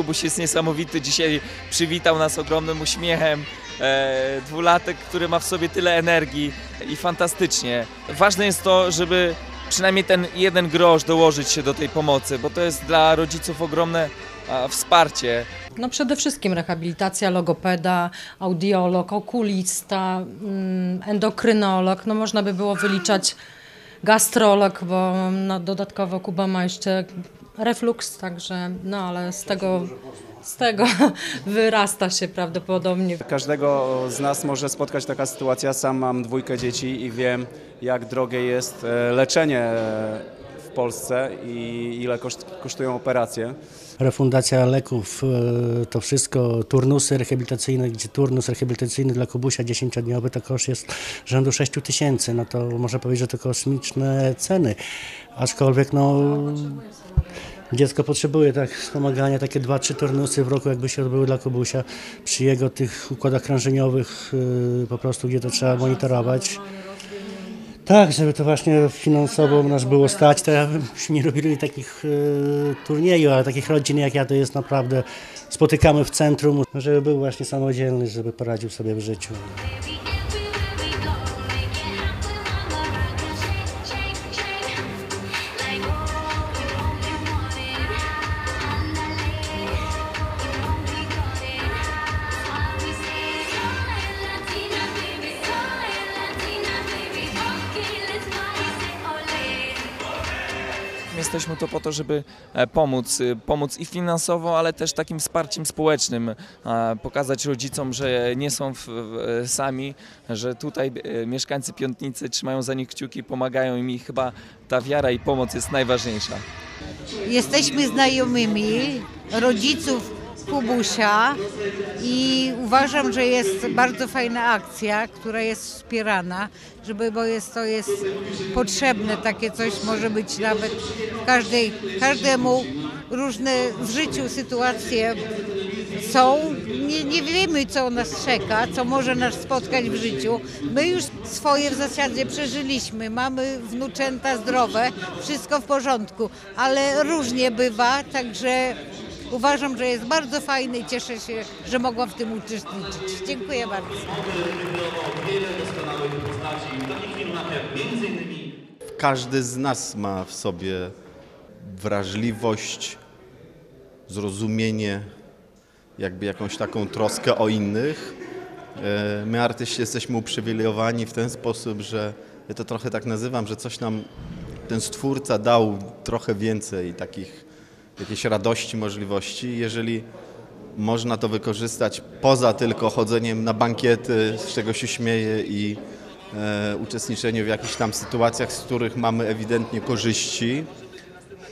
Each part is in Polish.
Kubuś jest niesamowity. Dzisiaj przywitał nas ogromnym uśmiechem. E, dwulatek, który ma w sobie tyle energii i fantastycznie. Ważne jest to, żeby przynajmniej ten jeden grosz dołożyć się do tej pomocy, bo to jest dla rodziców ogromne a, wsparcie. No przede wszystkim rehabilitacja, logopeda, audiolog, okulista, mm, endokrynolog. No można by było wyliczać gastrolog, bo no, dodatkowo Kuba ma jeszcze refluks, także no ale z tego, z tego wyrasta się prawdopodobnie. Każdego z nas może spotkać taka sytuacja. Sam mam dwójkę dzieci i wiem, jak drogie jest e, leczenie e, w Polsce i ile koszt, kosztują operacje. Refundacja leków, e, to wszystko, turnusy rehabilitacyjne, gdzie turnus rehabilitacyjny dla Kubusia 10-dniowy to koszt jest rzędu 6 tysięcy, no to można powiedzieć, że to kosmiczne ceny, aczkolwiek no dziecko potrzebuje tak wspomagania, takie 2-3 turnusy w roku jakby się odbyły dla Kubusia przy jego tych układach krążeniowych e, po prostu, gdzie to trzeba monitorować. Tak, żeby to właśnie finansowo nas było stać, to ja byśmy nie robili takich e, turniejów, ale takich rodzin jak ja to jest naprawdę, spotykamy w centrum, żeby był właśnie samodzielny, żeby poradził sobie w życiu. Jesteśmy tu po to, żeby e, pomóc, y, pomóc i finansowo, ale też takim wsparciem społecznym, e, pokazać rodzicom, że nie są w, w, sami, że tutaj e, mieszkańcy Piątnicy trzymają za nich kciuki, pomagają im i chyba ta wiara i pomoc jest najważniejsza. Jesteśmy znajomymi rodziców Kubusia i uważam, że jest bardzo fajna akcja, która jest wspierana, żeby, bo jest, to jest potrzebne, takie coś może być nawet każdej, każdemu różne w życiu sytuacje są. Nie, nie wiemy, co nas czeka, co może nas spotkać w życiu. My już swoje w zasadzie przeżyliśmy. Mamy wnuczęta zdrowe, wszystko w porządku, ale różnie bywa, także uważam, że jest bardzo fajny i cieszę się, że mogłam w tym uczestniczyć. Dziękuję bardzo. Każdy z nas ma w sobie wrażliwość, zrozumienie, jakby jakąś taką troskę o innych. E, My, artyści, jesteśmy uprzywilejowani w ten sposób, że ja to trochę tak nazywam, że coś nam ten stwórca dał trochę więcej takich jakiejś radości, możliwości. Jeżeli można to wykorzystać poza tylko chodzeniem na bankiety, z czego się śmieję i e, w jakichś tam sytuacjach, z których mamy ewidentnie korzyści,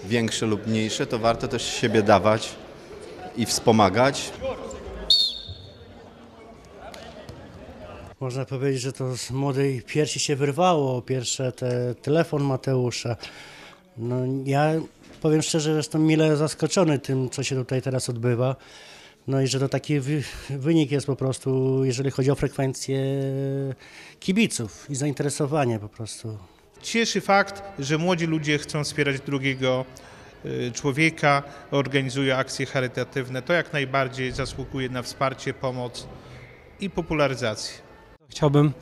większe lub mniejsze, to warto też siebie dawać i wspomagać. Można powiedzieć, że to z młodej piersi się wyrwało, pierwsze te telefon Mateusza. No ja powiem szczerze, że jestem mile zaskoczony tym, co się tutaj teraz odbywa. No i że to taki wy, wynik jest po prostu, jeżeli chodzi o frekwencję kibiców i zainteresowanie po prostu. Cieszy fakt, że młodzi ludzie chcą wspierać drugiego y, człowieka, organizują akcje charytatywne. To jak najbardziej zasługuje na wsparcie, pomoc i popularyzację. Chciałbym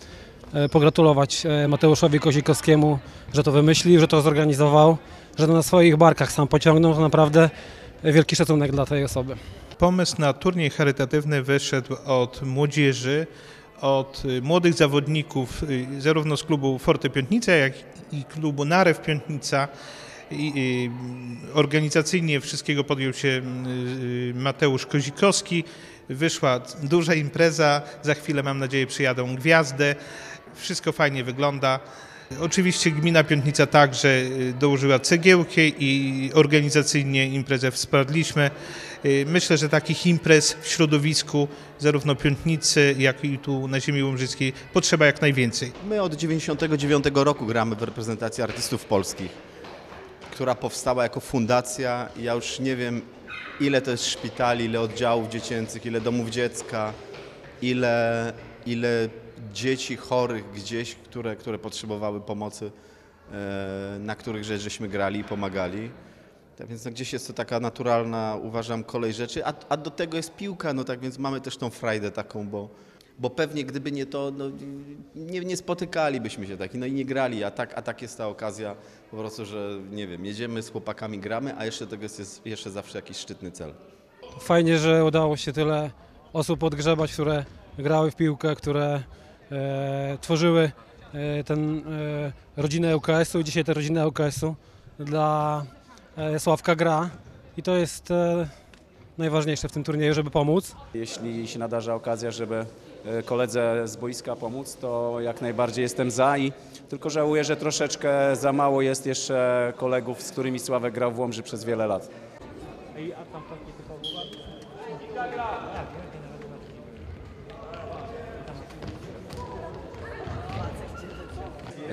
e, pogratulować e, Mateuszowi Kozikowskiemu, że to wymyślił, że to zorganizował, że na swoich barkach sam pociągnął. To naprawdę wielki szacunek dla tej osoby. Pomysł na turniej charytatywny wyszedł od młodzieży, od y, młodych zawodników y, zarówno z klubu Forte Piątnica, jak i klubu Narew Piątnica. I, i, organizacyjnie wszystkiego podjął się y, Mateusz Kozikowski. Wyszła duża impreza, za chwilę mam nadzieję przyjadą gwiazdy. Wszystko fajnie wygląda. Oczywiście gmina Piątnica także y, dołożyła cegiełkę i organizacyjnie imprezę wsparliśmy. Y, Myślę, że takich imprez w środowisku zarówno Piątnicy, jak i tu na ziemi łomżyckiej potrzeba jak najwięcej. My od 99 roku gramy w reprezentacji artystów polskich, która powstała jako fundacja. Ja już nie wiem, ile to jest szpitali, ile oddziałów dziecięcych, ile domów dziecka, ile, ile dzieci chorych gdzieś, które, które potrzebowały pomocy, e, na których rzecz żeśmy grali i pomagali. Tak więc no, gdzieś jest to taka naturalna, uważam, kolej rzeczy, a, a do tego jest piłka, no tak więc mamy też tą frajdę taką, bo, bo pewnie gdyby nie to, no, nie, nie spotykalibyśmy się tak, no i nie grali, a tak, a tak jest ta okazja po prostu, że nie wiem, jedziemy z chłopakami, gramy, a jeszcze tego jest, jest jeszcze zawsze jakiś szczytny cel. Fajnie, że udało się tyle osób odgrzebać, które grały w piłkę, które tworzyły e, ten e, rodzinę ŁKS-u i dzisiaj tę rodzinę ŁKS-u dla e, Sławka gra i to jest e, najważniejsze w tym turnieju, żeby pomóc. Jeśli się nadarza okazja, żeby e, koledze z boiska pomóc, to jak najbardziej jestem za i tylko żałuję, że troszeczkę za mało jest jeszcze kolegów, z którymi Sławek grał w Łomży przez wiele lat.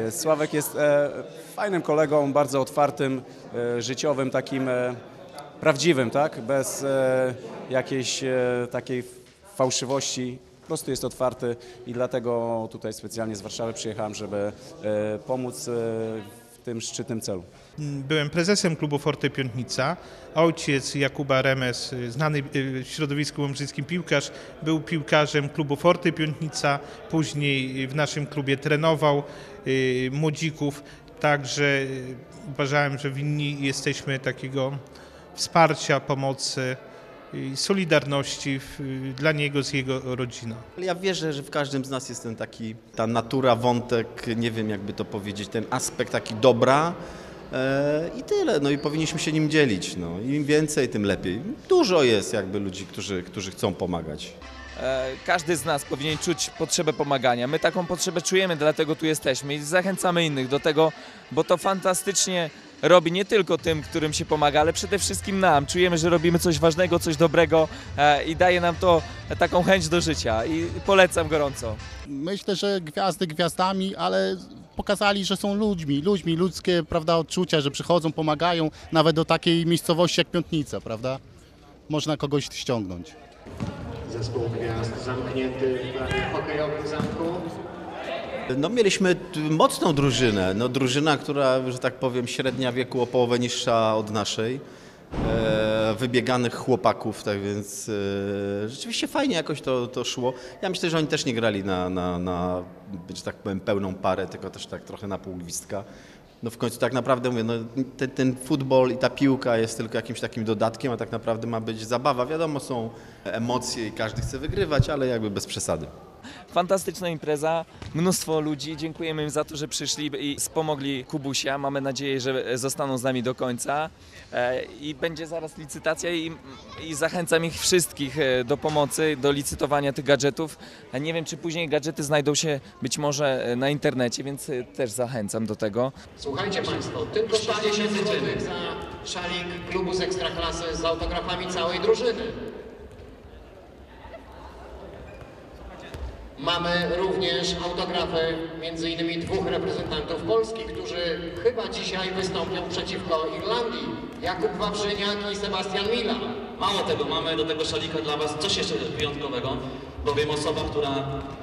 Sławek jest e, fajnym kolegą, bardzo otwartym, e, życiowym, takim e, prawdziwym, tak? Bez e, jakiejś e, takiej fałszywości. Po prostu jest otwarty i dlatego tutaj specjalnie z Warszawy przyjechałem, żeby e, pomóc e, tym szczytnym celu. Byłem prezesem klubu Forte Piątnica. Ojciec Jakuba Remes, y, znany y, w środowisku łomżyckim piłkarz, był piłkarzem klubu Forte Piątnica, później w naszym klubie trenował y, młodzików, także y, uważałem, że winni jesteśmy takiego wsparcia, pomocy i solidarności w, dla niego z jego rodziną. Ale ja wierzę, że w każdym z nas jest ten taki, ta natura, wątek, nie wiem jakby to powiedzieć, ten aspekt taki dobra e, i tyle. No i powinniśmy się nim dzielić. No. Im więcej, tym lepiej. Dużo jest jakby ludzi, którzy, którzy chcą pomagać. E, Każdy z nas powinien czuć potrzebę pomagania. My taką potrzebę czujemy, dlatego tu jesteśmy i zachęcamy innych do tego, bo to fantastycznie robi nie tylko tym, którym się pomaga, ale przede wszystkim nam. Czujemy, że robimy coś ważnego, coś dobrego e, i daje nam to taką chęć do życia i polecam gorąco. Myślę, że gwiazdy gwiazdami, ale pokazali, że są ludźmi, ludźmi, ludzkie prawda, odczucia, że przychodzą, pomagają, nawet do takiej miejscowości jak Piątnica, prawda? Można kogoś ściągnąć. Zespół gwiazd zamknięty w prawie hokejowym zamku. No mieliśmy mocną drużynę, no drużyna, która, że tak powiem, średnia wieku o połowę niższa od naszej, e, wybieganych chłopaków, tak więc e, rzeczywiście fajnie jakoś to, to szło. Ja myślę, że oni też nie grali na, na, na, że tak powiem, pełną parę, tylko też tak trochę na pół gwizdka. No w końcu tak naprawdę mówię, no, ten, ten futbol i ta piłka jest tylko jakimś takim dodatkiem, a tak naprawdę ma być zabawa. Wiadomo, są emocje i każdy chce wygrywać, ale jakby bez przesady. Fantastyczna impreza, mnóstwo ludzi. Dziękujemy im za to, że przyszli i wspomogli Kubusia. Mamy nadzieję, że zostaną z nami do końca. E, I będzie zaraz licytacja i, i zachęcam ich wszystkich e, do pomocy, do licytowania tych gadżetów. Nie wiem, czy później gadżety znajdą się być może e, na internecie, więc też zachęcam do tego. Słuchajcie Państwo, tylko 30 zł za szalik klubu z Ekstraklasy z autografami całej drużyny. Mamy również autografy innymi dwóch reprezentantów Polski, którzy chyba dzisiaj wystąpią przeciwko Irlandii. Jakub Wawrzyniak i Sebastian Mila. Mało tego, mamy do tego szalika dla Was coś jeszcze wyjątkowego, bowiem osoba, która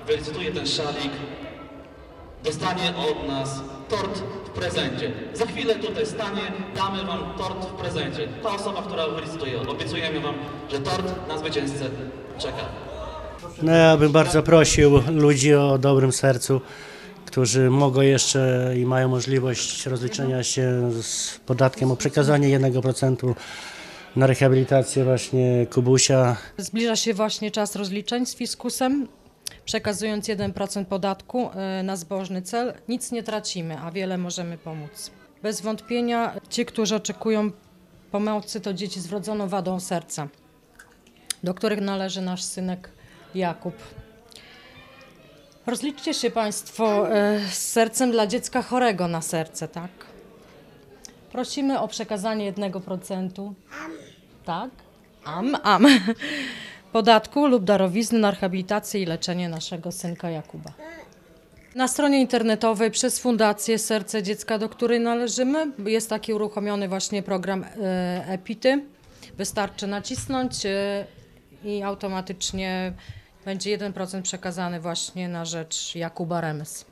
wylicytuje ten szalik, dostanie od nas tort w prezencie. Za chwilę tutaj stanie, damy Wam tort w prezencie. Ta osoba, która wylicytuje, obiecujemy Wam, że tort na zwycięzcę czeka. No ja bym bardzo prosił ludzi o dobrym sercu, którzy mogą jeszcze i mają możliwość rozliczenia się z podatkiem o przekazanie 1% na rehabilitację właśnie Kubusia. Zbliża się właśnie czas rozliczeń z fiskusem. Przekazując 1% podatku e, na zbożny cel, nic nie tracimy, a wiele możemy pomóc. Bez wątpienia ci, którzy oczekują pomocy, to dzieci z wrodzoną wadą serca, do których należy nasz synek Jakub. Rozliczcie się Państwo e, z sercem dla dziecka chorego na serce, tak? Prosimy o przekazanie 1%. Tak? Am, am. Podatku lub darowizny na rehabilitację i leczenie naszego synka Jakuba. Na stronie internetowej przez Fundację Serce Dziecka, do której należymy, jest taki uruchomiony właśnie program e, EPITY. Wystarczy nacisnąć e, i automatycznie będzie 1% przekazany właśnie na rzecz Jakuba Remes.